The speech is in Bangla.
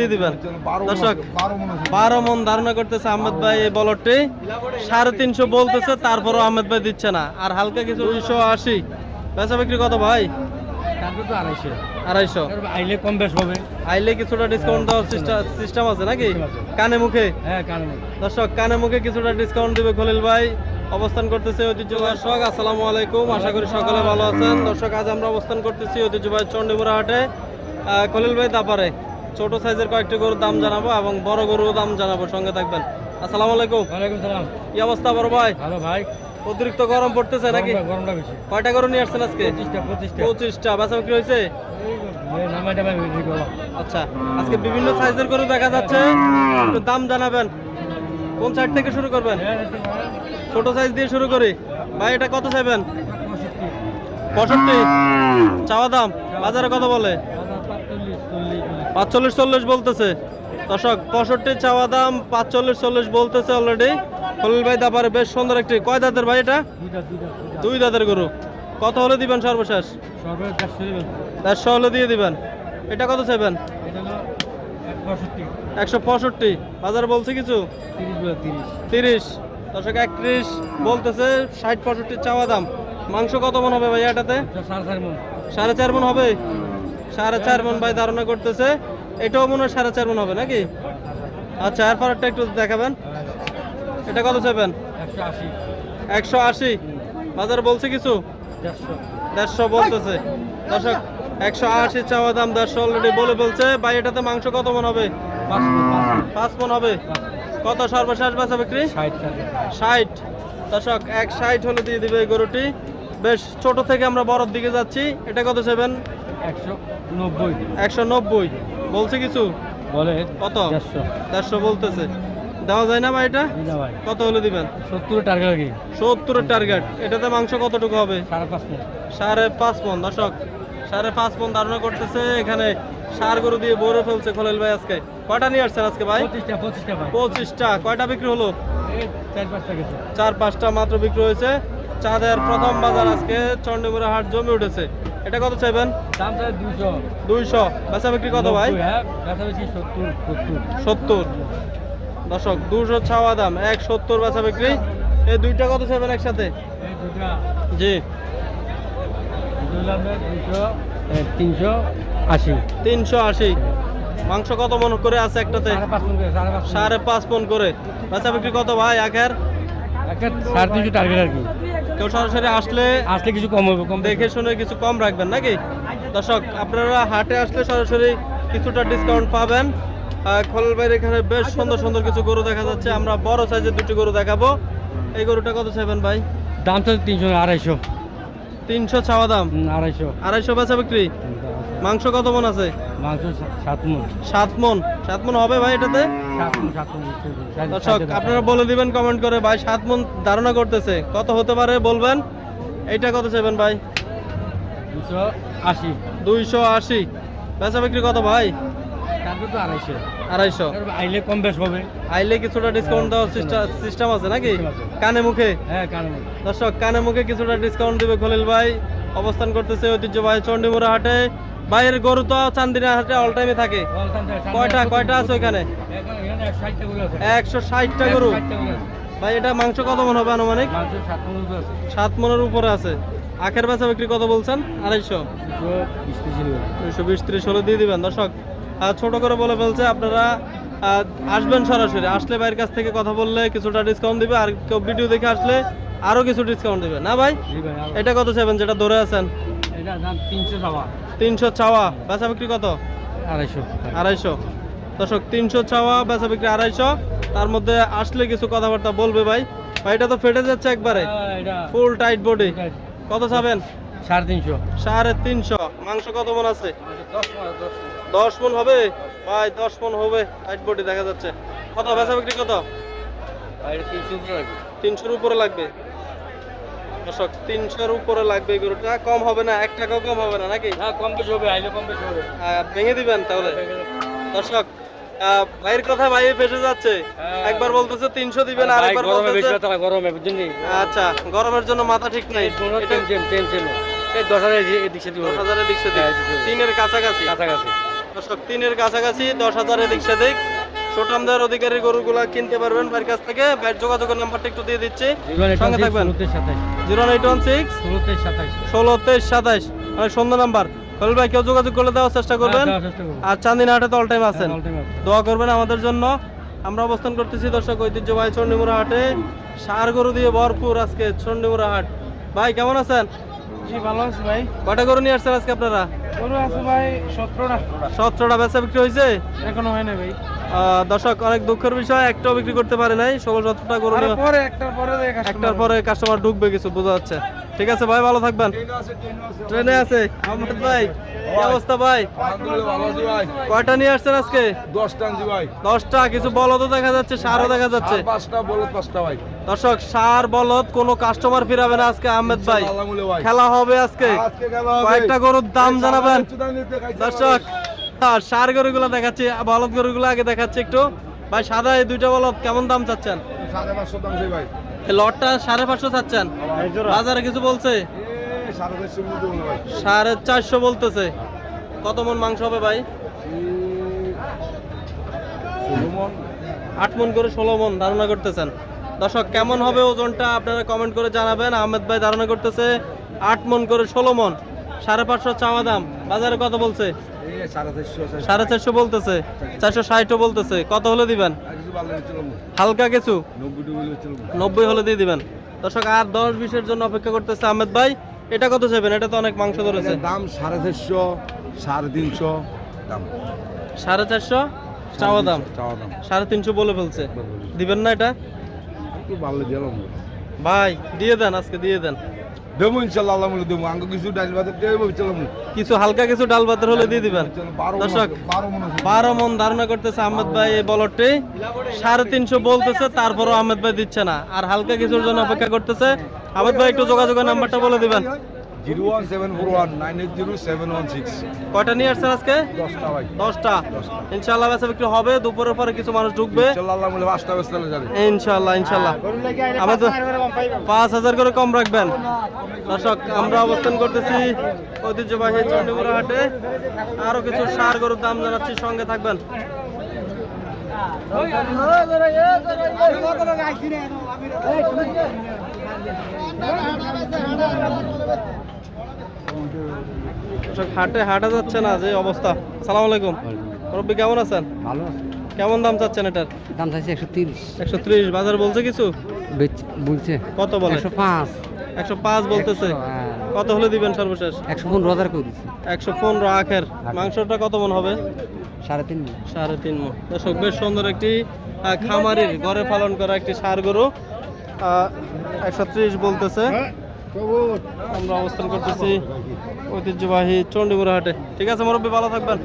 দিয়ে দিবেন। দর্শক বারো মনে ধারণা করতেছে আহমেদ ভাই এই সাড়ে তিনশো বলতেছে তারপরও আহমেদ ভাই দিচ্ছে না। আর হালকা কিছু দুইশো আশি। বেচা বিক্রি কত ভাই? আড়াইশো। আড়াইশো। আইলে কম বেশ হবে। আইলে কিছুটা ডিসকাউন্ট দেওয়ার সিস্টেম আছে নাকি? কানে মুখে? হ্যাঁ দর্শক কানে মুখে কিছুটা ডিসকাউন্ট দিবে খলিল ভাই। অবস্থান করতেছে ঐতিহ্যবাহী দর্শক আসসালামু আলাইকুম। আশা করি সকলে ভালো আছেন। দর্শক আজ আমরা অবস্থান করতেছি ঐতিহ্যবাহী চন্ডিমুড়া হাটে। খলিল ভাই দাপারে ছোট সাইজের কয়েকটি গরুর দাম জানাব এবং বড় গরুর দাম জানাব সঙ্গে থাকবেন। আসসালামু আলাইকুম। ওয়ালাইকুম সালাম। কি অবস্থা বড় ভাই? ভালো ভাই। অতিরিক্ত গরম পড়তেছে নাকি? গরমটা- বেশি। কয়টা গরু নিয়ে আসছেন আজকে? পঁচিশটা বেচা বিক্রি হয়েছে? আচ্ছা আজকে বিভিন্ন সাইজের গরু দেখা যাচ্ছে। একটু দাম জানাবেন। কোন সাইড থেকে শুরু করবেন? ছোট সাইজ দিয়ে শুরু করি। ভাই এটা কত চাইবেন? পঁয়ষট্টি। চাওয়া দাম? বাজারে কত বলে? পাঁচচল্লিশ চল্লিশ বলতেছে। দর্শক, পঁয়ষট্টি চাওয়া দাম, পাঁচচল্লিশ চল্লিশ বলতেছে অলরেডি খলিল ভাই দাপারে বেশ সুন্দর একটি, কয় দাঁতের ভাই এটা? দুই দাঁতের গরু। কত হলে দিবেন সর্বশেষ? দেড়শো হলে দিয়ে দিবেন। এটা কত চাইবেন? একশো পঁয়ষট্টি। বাজার বলছে কিছু? তিরিশ। দশক একত্রিশ বলতেছে, ষাট পঁয়ষট্টি চাওয়া দাম। মাংস কত মন হবে ভাই এটাতে? সাড়ে চার মন হবে? সাড়ে চার মন ভাই ধারণা করতেছে। এটাও মনে হয় সাড়ে চার মন হবে নাকি? আচ্ছা এরপর একটা একটু দেখাবেন। এটা কত চাইবেন? একশো আশি। বাজারে বলছে কিছু? দেড়শো। বলতেছে। দর্শক একশো আশি চাওয়া দাম দেড়শো অলরেডি বলে বলছে ভাই এটাতে মাংস কত মন হবে? পাঁচ মন হবে? কত সর্বশেষ বেচা বিক্রি? ষাট দর্শক এক ষাট হলে দিয়ে দিবে এই গরুটি। বেশ ছোট থেকে আমরা বড়র দিকে যাচ্ছি। এটা কত সেভেন একশো নব্বই। একশো নব্বই। বলছে কিছু? বলে কত? দেড়শো। বলতেছে। দেওয়া যায় না ভাই এটা? কত হলে দিবেন? টার্গেট সত্তরের টার্গেট এটাতে মাংস কতটুকু হবে? সাড়ে পাঁচ মণ। সাড়ে পাঁচ মন দর্শক। সাড়ে পাঁচ মন ধারণা করতেছে এখানে সার গরু দিয়ে ভরে ফেলছে খলিল ভাই আজকে। কয়টা নিয়ে আসছেন আজকে ভাই? পঁচিশটা কয়টা বিক্রি হলো? চার পাঁচটা মাত্র বিক্রি হয়েছে। চাঁদের প্রথম বাজার আজকে চন্ডীপুরা হাট জমে উঠেছে। এটা কত চাইবেন? দাম চাই দুইশো। বেচা বিক্রি কত ভাই? হ্যাঁ সত্তর দশক দুশো ছাওয়া দাম এক সত্তর বেচা বিক্রি। এই দুইটা কত চাইবেন একসাথে? জি। তিনশো আশি। তিনশো আশি। মাংস কত মন করে আছে একটাতে? সাড়ে পাঁচ মণ করে মন। বেচা বিক্রি কত ভাই আখের একটা সাড়ে তিনশো টার্গেট আর কি। কেউ সরাসরি আসলে আসলে কিছু কম হবে কম দেখে শুনে কিছু কম রাখবেন নাকি? দর্শক আপনারা হাটে আসলে সরাসরি কিছুটা ডিসকাউন্ট পাবেন। খোলার বাইরে এখানে বেশ সুন্দর সুন্দর কিছু গরু দেখা যাচ্ছে। আমরা বড় সাইজের দুটি গরু দেখাবো। এই গরুটা কত চাইবেন ভাই? দাম তো তিনশো আড়াইশো। তিনশো ছাওয়া দাম? আড়াইশো। আড়াইশো বেচা বিক্রি? মাংস কত মন আছে? মাংস সাত মন। সাত মন। সাত মন হবে ভাই এটাতে? দর্শক আপনারা বলে দিবেন কমেন্ট করে ভাই সাত মন ধারণা করতেছে। কত হতে পারে বলবেন? এইটা কত চাইবেন ভাই? দুশো আশি। দুইশো আশি। বেচা বিক্রি কত ভাই? আড়াইশো। আড়াইশো। আইলে কম বেশ হবে। আইলে কিছুটা ডিসকাউন্ট দেওয়ার সিস্টেম আছে নাকি? কানে মুখে? হ্যাঁ দর্শক কানে মুখে কিছুটা ডিসকাউন্ট দিবে খলিল ভাই। অবস্থান করতেছে ঐতিহ্যবাহী চন্ডিমুড়া হাটে ভাইয়ের গরু তো চান্দিনা হাটে অল টাইমে থাকে। কয়টা কয়টা আছে ওইখানে? একশো ষাটটা গরু? ভাই এটা মাংস কত মন হবে আনুমানিক? সাত মন মনের উপরে আছে। আখের বেচা বিক্রি কত বলছেন? আড়াইশো। দুইশো বিশ ত্রিশ হলে দিয়ে দিবেন দর্শক। ছোট করে বলে ফেলছে আপনারা আসবেন সরাসরি। আসলে ভাইয়ের কাছ থেকে কথা বললে কিছুটা ডিসকাউন্ট দিবে আর কেউ ভিডিও দেখে আসলে আরও কিছু ডিসকাউন্ট দিবে। না ভাই? এটা কত চাইবেন? যেটা ধরে আছেন? এটা তিনশো টাকা তিনশো চাওয়া বেচা বিক্রি কত? আড়াইশো। আড়াইশো। দর্শক তিনশো চাওয়া বেচা বিক্রি আড়াইশো। তার মধ্যে আসলে কিছু কথাবার্তা বলবে ভাই। ভাই এটা তো ফেটে যাচ্ছে একবারে। ফুল টাইট বডি কত চাবেন? সাড়ে তিনশো। সাড়ে তিনশো। মাংস কত মন আছে? দশ মন হবে? ভাই দশ মন হবে। টাইট বডি দেখা যাচ্ছে। কত? বেচা বিক্রি কত। তিনশোর উপরে লাগবে। দর্শক তিনশোর উপরে লাগবে গরুটা। কম হবে না এক টাকাও কম হবে না নাকি? হ্যাঁ কম বেশি হবে আইলে কম বেশি হবে। ভেঙে দিবেন তাহলে? দর্শক ভাইয়ের কথা ভাই ফেসে যাচ্ছে। হ্যাঁ। একবার বলতেছে তিনশো দিবেন আর একবার বলতেছে গরমে বুঝলি আচ্ছা গরমের জন্য মাথা ঠিক নাই। দশ হাজার এদিক সেদিক দশ হাজারের দিক সেদিক। হ্যাঁ, সেদিক। তিনের কাছাকাছি। কাছাকাছি। দর্শক তিনের কাছাকাছি দশ হাজার এদিক সেদিক। ছোটামদার অধিকারী গরুগুলা কিনতে পারবেন ভাইয়ের কাছ থেকে। ভাইয়ের যোগাযোগের নাম্বারটা একটু দিয়ে দিচ্ছি। সঙ্গে থাকবেন। জিরো এইট ওয়ান সিক্স ষোলো তেইশ সাতাইশ। অনেক সুন্দর নাম্বার। খলিল ভাই কেউ যোগাযোগ করলে দেওয়ার চেষ্টা করবেন? আর চান্দিনা হাটে তো অল টাইম আছেন। দোয়া করবেন আমাদের জন্য। আমরা অবস্থান করতেছি দর্শক ঐতিহ্যবাহী চন্ডিমুড়া হাটে। সার গরু দিয়ে ভরপুর আজকে চন্ডিমুড়া হাট। ভাই কেমন আছেন? জি ভালো আছি ভাই। কটা গরু নিয়ে আসছেন আজকে আপনারা? গরু আছে ভাই সতেরোটা। সতেরোটা বেচা বিক্রি হয়েছে? এখনও হয় না ভাই। দর্শক অনেক দুঃখের বিষয় একটাও বিক্রি করতে পারে নাই। ষোলো সতেরোটা গরু পরে একটার পরে একটার পরে কাস্টমার ঢুকবে কিছু বোঝা যাচ্ছে। ঠিক আছে ভাই ভালো থাকবেন। ট্রেনে আছে আহমদ ভাই কি অবস্থা কয়টা নিয়ে আসছেন আজকে? দশটা ভাই। দশটা কিছু বলদও দেখা যাচ্ছে সারও দেখা যাচ্ছে। পাঁচটা বলো পাঁচটা ভাই। দর্শক সার বলদ কোনো কাস্টমার ফিরাবে না আজকে আহমেদ ভাই। খেলা হবে আজকে। কয়েকটা গরুর দাম জানাবেন। দর্শক। আর সার গরুগুলো দেখাচ্ছি বলদ গরুগুলো আগে দেখাচ্ছি একটু। ভাই সাদা এই দুইটা বলদ কেমন দাম চাচ্ছেন? লটটা সাড়ে পাঁচশো চাচ্ছেন? বাজারে কিছু বলছে? সাড়ে চারশো বলতেছে। কত মন মাংস হবে ভাই? আট মন করে ষোলো মন ধারণা করতেছেন। দর্শক কেমন হবে ওজনটা আপনারা কমেন্ট করে জানাবেন। আহমেদ ভাই ধারণা করতেছে আট মন করে ষোলো মন। সাড়ে পাঁচশো চাওয়া দাম। বাজারে কত বলছে? সাড়ে চারশো বলতেছে চারশো ষাটও বলতেছে। কত হলে দিবেন? হালকা কিছু? নব্বই নব্বই হলে দিয়ে দিবেন। দর্শক আর দশ বিশের জন্য অপেক্ষা করতেছে আহমেদ ভাই। এটা কত চাইবেন? এটা তো অনেক মাংস ধরেছে। দাম সাড়ে চারশো সাড়ে তিনশো দাম। সাড়ে চারশো? চাওয়া দাম। চাওয়া দাম। সাড়ে তিনশো বলে ফেলছে। দিবেন না এটা? একটু ভালো দিলাম ভাই দিয়ে দেন আজকে দিয়ে দেন। দেবো ইনশাল্লাহ আল্লাহ দেবো। আঙ্গ কিছু ডাল ভাতের দেবো কিছু হালকা কিছু ডাল ভাতের হলে দিয়ে দিবেন। দর্শক বারো মন ধারণা করতেছে আহমেদ ভাই এই বলরটি সাড়ে তিনশো বলতেছে তারপরও আহমেদ ভাই দিচ্ছে না। আর হালকা কিছুর জন্য অপেক্ষা করতেছে। আহমেদ ভাই একটু যোগাযোগের নাম্বারটা বলে দিবেন। Zero one seven four one nine eight zero seven one six. কয়টা নিয়ে আসছেন আজকে? দশটা ভাই। দশটা। ইনশাল্লাহ বেচা বিক্রি হবে দুপুরের পরে কিছু মানুষ ঢুকবে। ইনশাল্লাহ বলে পাঁচটা তাহলে যাবে। ইনশাল্লাহ ইনশাল্লাহ আমাদের পাঁচ হাজার করে কম রাখবেন। দর্শক আমরা অবস্থান করতেছি ঐতিহ্যবাহী চন্ডীপুরা হাটে। আরও কিছু সার গরুর দাম জানাচ্ছি সঙ্গে থাকবেন। দর্শক হাটে হাঁটা যাচ্ছে না যে অবস্থা। সালাম আলাইকুম। রব্বি কেমন আছেন? ভালো কেমন দাম চাচ্ছেন এটার? দাম চাইছে একশো তিরিশ। একশো ত্রিশ বাজার বলছে কিছু? বলছে। কত বলে? একশো পাঁচ। একশো পাঁচ বলতেছে। হ্যাঁ। কত হলে দিবেন সর্বশেষ? একশো পনেরো হাজার করে দিচ্ছে। একশো পনেরো আখের। মাংসটা কত মন হবে? সাড়ে তিন সাড়ে তিন মন। দর্শক বেশ সুন্দর একটি খামারির ঘরে পালন করা একটি সার গরু। একশো ত্রিশ বলতেছে। আমরা অবস্থান করতেছি ঐতিহ্যবাহী চণ্ডীমুড়া হাটে। ঠিক আছে মুরব্বী ভালো থাকবেন।